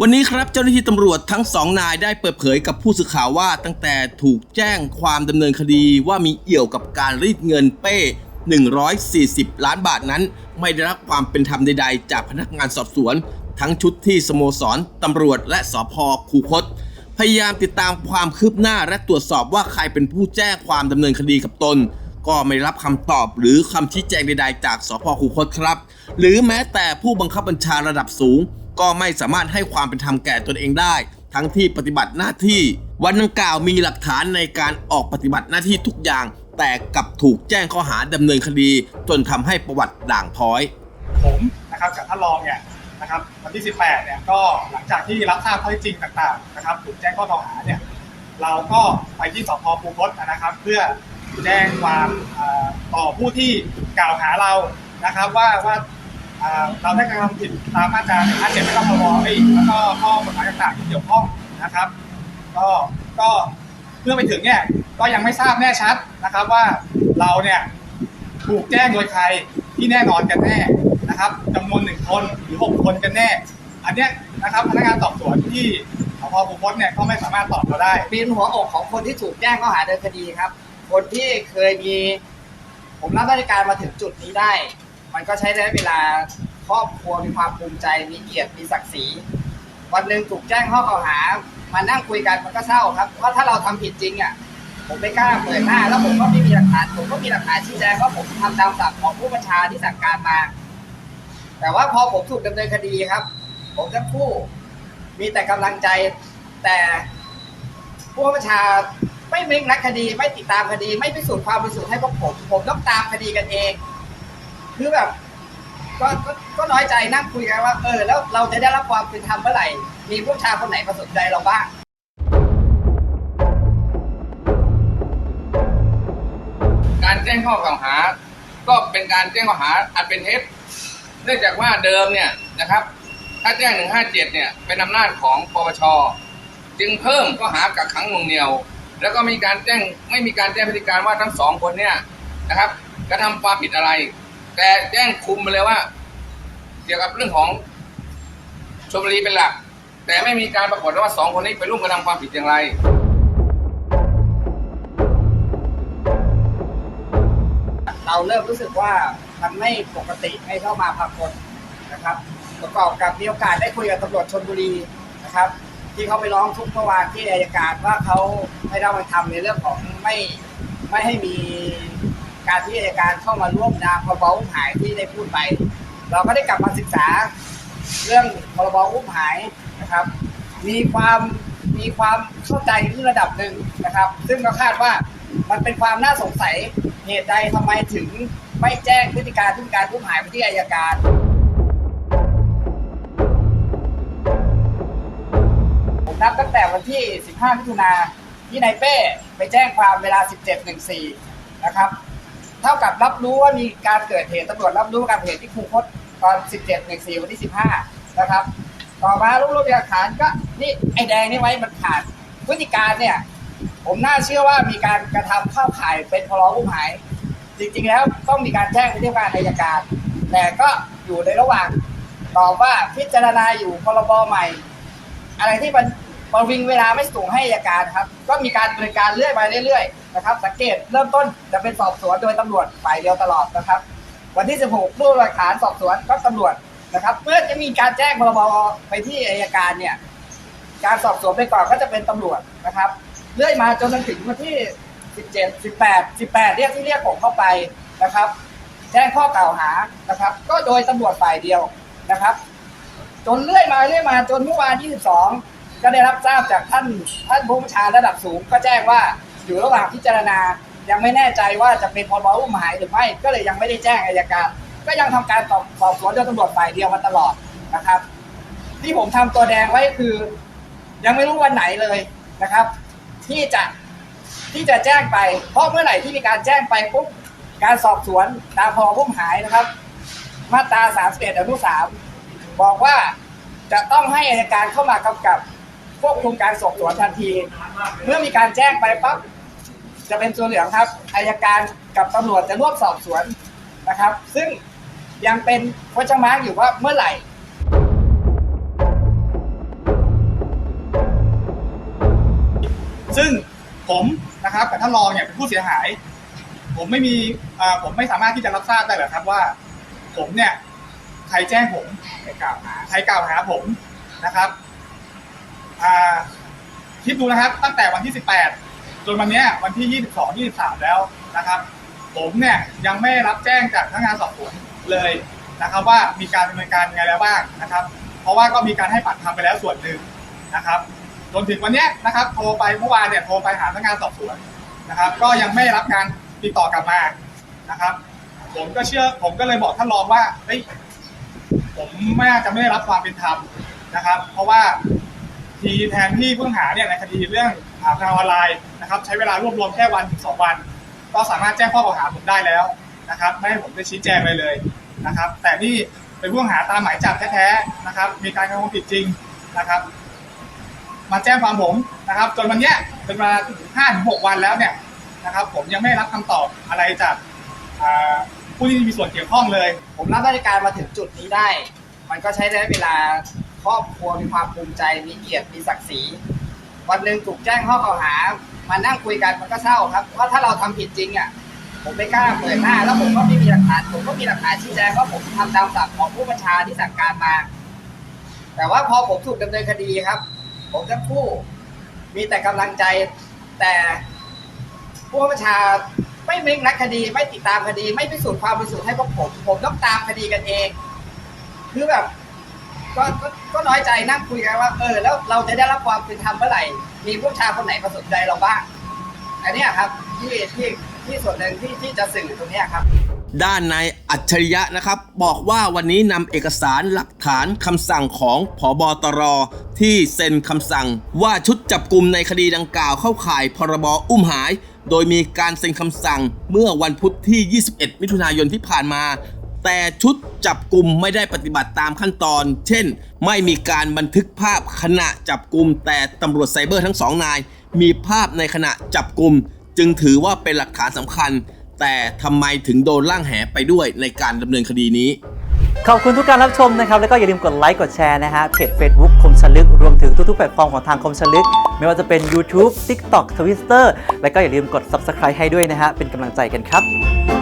วันนี้ครับเจ้าหน้าที่ตำรวจทั้งสองนายได้เปิดเผยกับผู้สื่อข่าวว่าตั้งแต่ถูกแจ้งความดำเนินคดีว่ามีเอี่ยวกับการรีดเงินเป้ 140 ล้านบาทนั้น ไม่ได้รับความเป็นธรรมใดๆ จากพนักงานสอบสวน ทั้งชุดที่สโมสรตำรวจและสพคูคต พยายามติดตามความคืบหน้าและตรวจสอบว่าใครเป็นผู้แจ้งความดำเนินคดีกับตน ก็ไม่รับคำตอบหรือคำชี้แจงใด ๆ จากสพคูคตครับ หรือแม้แต่ผู้บังคับบัญชาระดับสูง ก็ไม่สามารถให้ความเป็นธรรมแก่ตนเองได้ ทั้งที่ปฏิบัติหน้าที่ วันดังกล่าวมีหลักฐานในการออกปฏิบัติหน้าที่ทุกอย่าง แต่กลับถูกแจ้งข้อหาดำเนินคดี จนทำให้ประวัติด่างพร้อย ผมนะครับกับท่านรองเนี่ยนะครับวันที่ 18 เนี่ยก็หลังจากที่รับทราบข้อเท็จจริงต่างๆนะครับถูกแจ้งข้อกล่าวหาเนี่ยเราก็ไปที่สพภูคตนะครับ เพื่อแจ้งความต่อผู้ที่กล่าวหาเรานะครับ ว่าว่า เราได้กระทำผิดตามมาตรา157แล้วก็พรบเอ้แล้วก็ข้อกฎหมายต่างๆที่เกี่ยวข้องนะครับ ก็ก็เพื่อไปถึงเนี่ยก็ยังไม่ทราบแน่ชัดนะครับว่าเราเนี่ยถูกแจ้งโดยใครที่แน่นอนกันแน่นะครับจำนวนหนึ่งคนหรือหกคนกันแน่ อันเนี้ยนะครับพนักงานสอบสวนที่สพภูพจน์เนี่ยก็ไม่สามารถตอบเราได้ปีนหัวอกของคนที่ถูกแจ้งข้อหาเดินคดีครับ คนที่เคยมี ผมรับราชการมาถึงจุดนี้ได้ มันก็ใช้ระยะเวลาครอบครัวมีความภูมิใจมีเกียรติมีศักดิ์ศรีวันหนึ่งถูกแจ้งข้อกล่าวหา มานั่งคุยกันมันก็เศร้าครับเพราะถ้าเราทำผิดจริงอะผมไม่กล้าเปิดหน้า แล้วผมก็ไม่มีหลักฐานผมก็มีหลักฐานชี้แจงว่าผมทำตามสั่งของผู้บัญชาที่สั่งการมา แต่ว่าพอผมถูกดำเนินคดีครับ ผมทั้งคู่มีแต่กำลังใจ แต่ผู้บัญชาไม่เม่งนักคดี ไม่ติดตามคดี ไม่พิสูจน์ความบริสุทธิ์ให้พวกผม ผมต้องตามคดีกันเอง คือแบบก็ก็ก็น้อยใจนั่งคุยกันว่า เออ แล้วเราจะได้รับความเป็นธรรมเมื่อไหร่ มีผู้ชายคนไหนมาสนใจเราบ้างการแจ้งข้อกล่าวหา ก็เป็นการแจ้งข้อหาอันเป็นเท็จเนื่องจากว่าเดิมเนี่ยนะครับ ถ้าแจ้ง 157 เนี่ยเป็นอำนาจของปปช จึงเพิ่มข้อหากักขังหน่วงเหนียว แล้วก็มีการแจ้งไม่มีการแจ้งพฤติการว่าทั้งสองคนเนี่ยนะครับกระทำความผิดอะไร แต่แจ้งคุมไปเลยว่า เกี่ยวกับเรื่องของชมบุรีเป็นหลัก แต่ไม่มีการปรากฏว่าสองคนนี้ไปร่วมกระทำความผิดอย่างไรเราเริ่มรู้สึกว่ามันไม่ปกติไม่เข้ามาพากลนะครับ ประกอบกับมีโอกาสได้คุยกับตำรวจชนบุรีนะครับ ที่เขาไปร้องทุกข์เมื่อวานที่อัยการว่าเขาไม่ได้มาทำในเรื่องของไม่ไม่ให้มี การที่อัยการเข้ามาร่วมนามพรบอุ้มหายที่ได้พูดไป เราก็ได้กลับมาศึกษาเรื่องพรบอุ้มหายนะครับ มีความมีความเข้าใจที่ระดับหนึ่งนะครับ ซึ่งก็คาดว่ามันเป็นความน่าสงสัยเหตุใดทำไมถึงไม่แจ้งพฤติการพฤติการอุ้มหายไปที่อัยการผมนับตั้งแต่วันที่ 15มิถุนาที่นายเป้ไปแจ้งความเวลา 17.14 นะครับ ท่ากับรับรู้ว่ามีการเกิดเหตุตำรวจรับรู้การเหตุที่คูคตตอน 17.14 วันที่ 15 นะครับ ต่อมารวบรวมหลักฐานก็นี่ไอ้แดงนี่ไว้มันขาดพฤติการเนี่ย ผมน่าเชื่อว่ามีการกระทำเข้าข่ายเป็นพรบอุ้มหาย จริงๆแล้วต้องมีการแจ้งไปที่การอัยการ แต่ก็อยู่ในระหว่างตอบว่าพิจารณาอยู่พรบใหม่ อะไรที่มันประวิงเวลาไม่สูงให้อัยการครับ ก็มีการดำเนิการเรื่อยไปเรื่อยๆ นะครับ สังเกตเริ่มต้นจะเป็นสอบสวนโดยตำรวจฝ่ายเดียวตลอดนะครับ วันที่ 16รูปหลักฐานสอบสวนก็ตำรวจนะครับ เมื่อจะมีการแจ้งพรบไปที่อัยการเนี่ย การสอบสวนไปก่อนก็จะเป็นตำรวจนะครับ เรื่อยมาจนถึงวันที่ 17 18 18 เรียกที่เรียกผมเข้าไปนะครับ แจ้งข้อกล่าวหานะครับ ก็โดยตำรวจฝ่ายเดียวนะครับ จนเรื่อยมาเรื่อยมาจนเมื่อวาน 22 ก็ได้รับทราบจากท่านท่านผู้บัญชาระดับสูงก็แจ้งว่า อยู่ระหว่างพิจารณา ยังไม่แน่ใจว่าจะเป็นพรบอุ้มหายหรือไม่ ก็เลยยังไม่ได้แจ้งอายการ ก็ยังทำการสอบสอบสวนโดยตำรวจฝ่ายเดียวมาตลอดนะครับ ที่ผมทำตัวแดงไว้คือ ยังไม่รู้วันไหนเลยนะครับ ที่จะที่จะแจ้งไป เพราะเมื่อไหร่ที่มีการแจ้งไปปุ๊บการสอบสวนตามพรบอุ้มหายนะครับ มาตรา31อนุ3บอกว่าจะต้องให้อัยการเข้ามากำกับควบคุมการสอบสวนทันที เมื่อมีการแจ้งไปปั๊บ จะเป็นตัวเหลืองครับอายการกับตำรวจจะรวบสอบสวนนะครับ ซึ่งยังเป็นพจมาร์กอยู่ว่าเมื่อไหร่ซึ่งผมนะครับกับท่านรองเนี่ยเป็นผู้เสียหาย ผมไม่มีผมไม่สามารถที่จะรับทราบได้หรอกครับว่า ผมเนี่ยใครแจ้งผมใครกล่าวหาใครกล่าวหาผมนะครับคิดดูนะครับ ตั้งแต่วันที่ 18 จนวันนี้วันที่ 22 23 แล้วนะครับ ผมเนี่ยยังไม่รับแจ้งจากพนักงานสอบสวนเลยนะครับ ว่ามีการดำเนินการยังไงแล้วบ้างนะครับ เพราะว่าก็มีการให้ปากคำไปแล้วส่วนหนึ่งนะครับจนถึงวันเนี้ยนะครับโทรไปเมื่อวานเนี่ยโทรไปหาพนักงานสอบสวนนะครับ ก็ยังไม่รับการติดต่อกลับมานะครับ ผมก็เชื่อผมก็เลยบอกท่านรองว่าเฮ้ยผมไม่น่าจะไม่ได้รับความเป็นธรรมนะครับ เพราะว่าทีแทนที่ผู้ต้องหาเนี่ยในคดีเรื่อง อาพนันออนไลน์นะครับใช้เวลารวบรวมแค่วันถึงสองวัน ก็สามารถแจ้งข้อกล่าวหาผมได้แล้วนะครับไม่ให้ผมได้ชี้แจงเลยเลยนะครับ แต่นี่เป็นผู้ต้องหาตามหมายจับแท้ๆนะครับ มีการกระทำความผิดจริงนะครับ มาแจ้งความผมนะครับ จนวันเนี้ยเป็นเวลาห้าถึงหกวันแล้วเนี่ยนะครับ ผมยังไม่รับคำตอบอะไรจากผู้ที่มีส่วนเกี่ยวข้องเลย ผมรับราชการมาถึงจุดนี้ได้ มันก็ใช้ได้เวลาครอบครัวมีความภูมิใจมีเกียรติมีศักดิ์ศรี วันหนึ่งถูกแจ้งข้อกล่าวหา มานั่งคุยกันมันก็เศร้าครับเพราะถ้าเราทำผิดจริงอะผมไม่กล้าเปิดหน้า แล้วผมก็ไม่มีหลักฐานผมก็มีหลักฐานชี้แจงว่าผมทำตามสั่งของผู้บัญชาที่สั่งการมา แต่ว่าพอผมถูกดำเนินคดีครับ ผมทั้งคู่มีแต่กำลังใจแต่ผู้บัญชาไม่เม่งนักคดีไม่ติดตามคดี ไม่พิสูจน์ความบริสุทธิ์ให้พวกผม ผมต้องตามคดีกันเอง คือแบบ ก็ก็ก็น้อยใจนั่งคุยกันว่า เออ แล้วเราจะได้รับความเป็นธรรมเมื่อไหร่ มีผู้ชายคนไหนมาสนใจเราบ้างอันเนี้ยครับที่ที่ที่ส่วนหนึ่งที่ที่จะสื่อตรงเนี้ยครับ ด้านนายอัจฉริยะนะครับ บอกว่าวันนี้นำเอกสารหลักฐานคำสั่งของผอบตรที่เซ็นคำสั่ง ว่าชุดจับกลุ่มในคดีดังกล่าวเข้าข่ายพรบอุ้มหาย โดยมีการเซ็นคำสั่งเมื่อวันพุธที่ 21 มิถุนายนที่ผ่านมา แต่ชุดจับกลุ่มไม่ได้ปฏิบัติตามขั้นตอน เช่น ไม่มีการบันทึกภาพขณะจับกลุ่มแต่ตำรวจไซเบอร์ทั้งสองนาย มีภาพในขณะจับกลุ่มจึงถือว่าเป็นหลักฐานสำคัญ แต่ทำไมถึงโดนล่างแหไปด้วยในการดำเนินคดีนี้ขอบคุณทุกการรับชมนะครับ แล้วก็อย่าลืมกดไลค์กดแชร์นะฮะเพจ Facebook คมชลึก รวมถึงทุกๆแพลตฟอร์มของทางคมชลึก ไม่ว่าจะเป็น YouTube TikTok Twitter แล้วก็อย่าลืมกด Subscribe ให้ด้วยนะฮะเป็นกำลังใจกันครับ